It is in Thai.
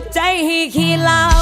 ดใจให้ขี้ลา